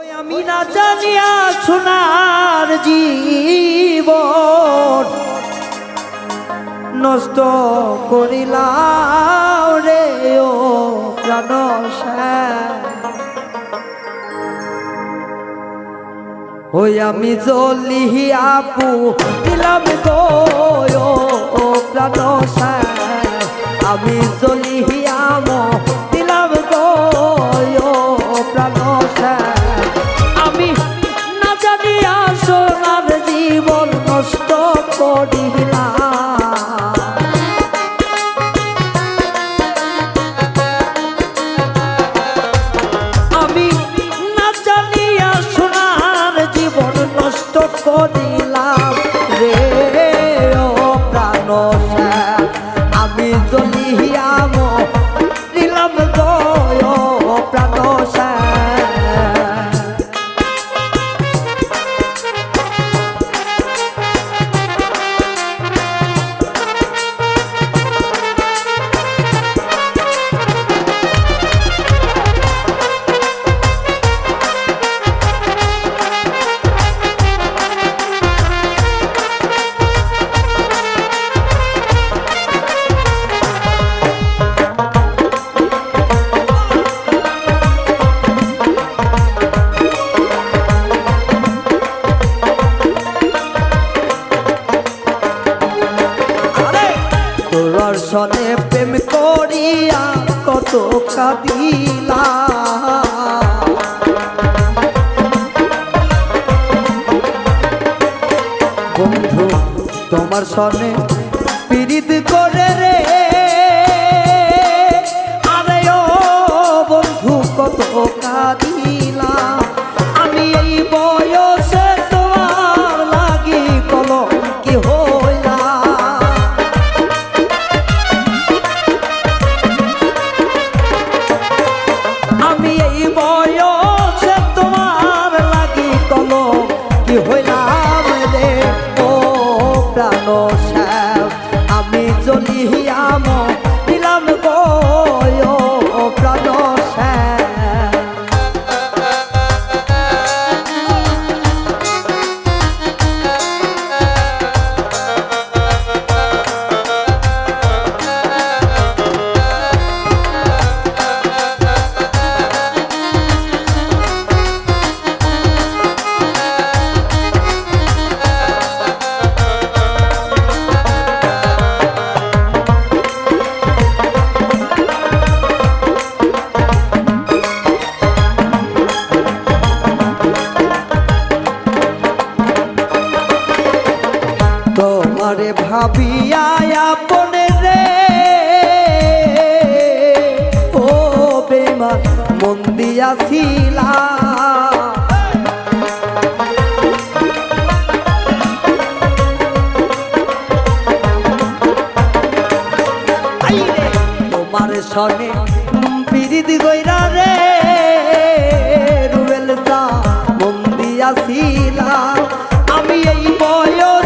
ওই আমি না জানিয়া সোনার জীবন নষ্ট করিলাম রে ও ওই আমি জলিয়া পু দিলাম গো প্রাণ আমি নষ্ট তোর সনে প্রেম করিয়া কত কাঁদিলা। বন্ধু তোমার সনে ভাবিয়া আপনে রে। ও বেমান মন দিয়াছিলা। তোমার সনে পিরিত গইরা রে। রুবেল সা মন দিয়াছিলা। আমি এই বয়সে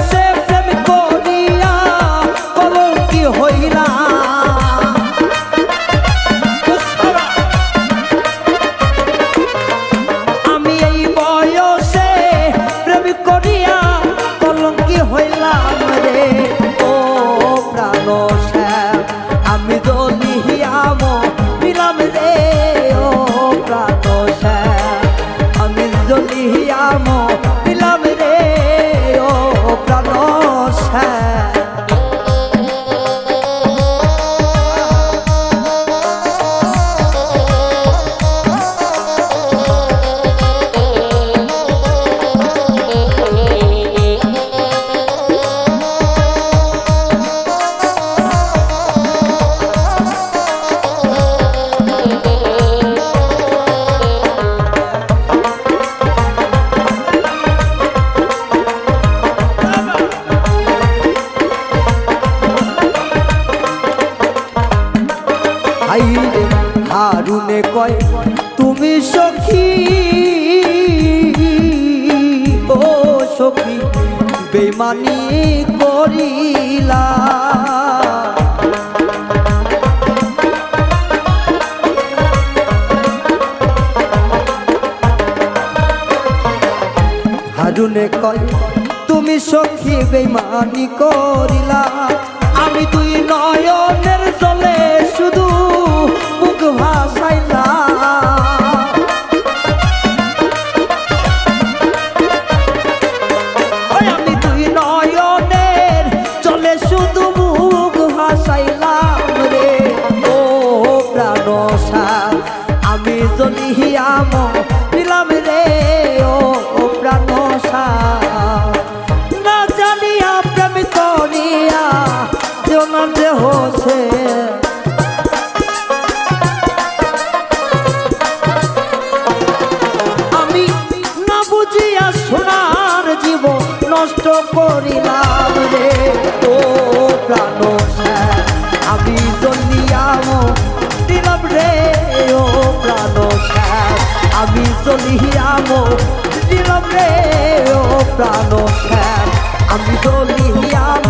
আমি জ্বলিয়াম তুমি সখী। ও সখী বেমানি করিলা। হারুনে কয়, তুমি সখী বেমানি করিলা। আমি তুই নয়নের জলে শুধু মুখ ভাসাইলা আমি জলিয়াম নিলাম রে ও প্রাণ না জানিয়া প্রেম সে আমি না বুঝিয়া সোনার নষ্ট করিলাম। আমি জ্বলিয়াম দিলাম রে ও প্রাণ আমি জ্বলিয়াম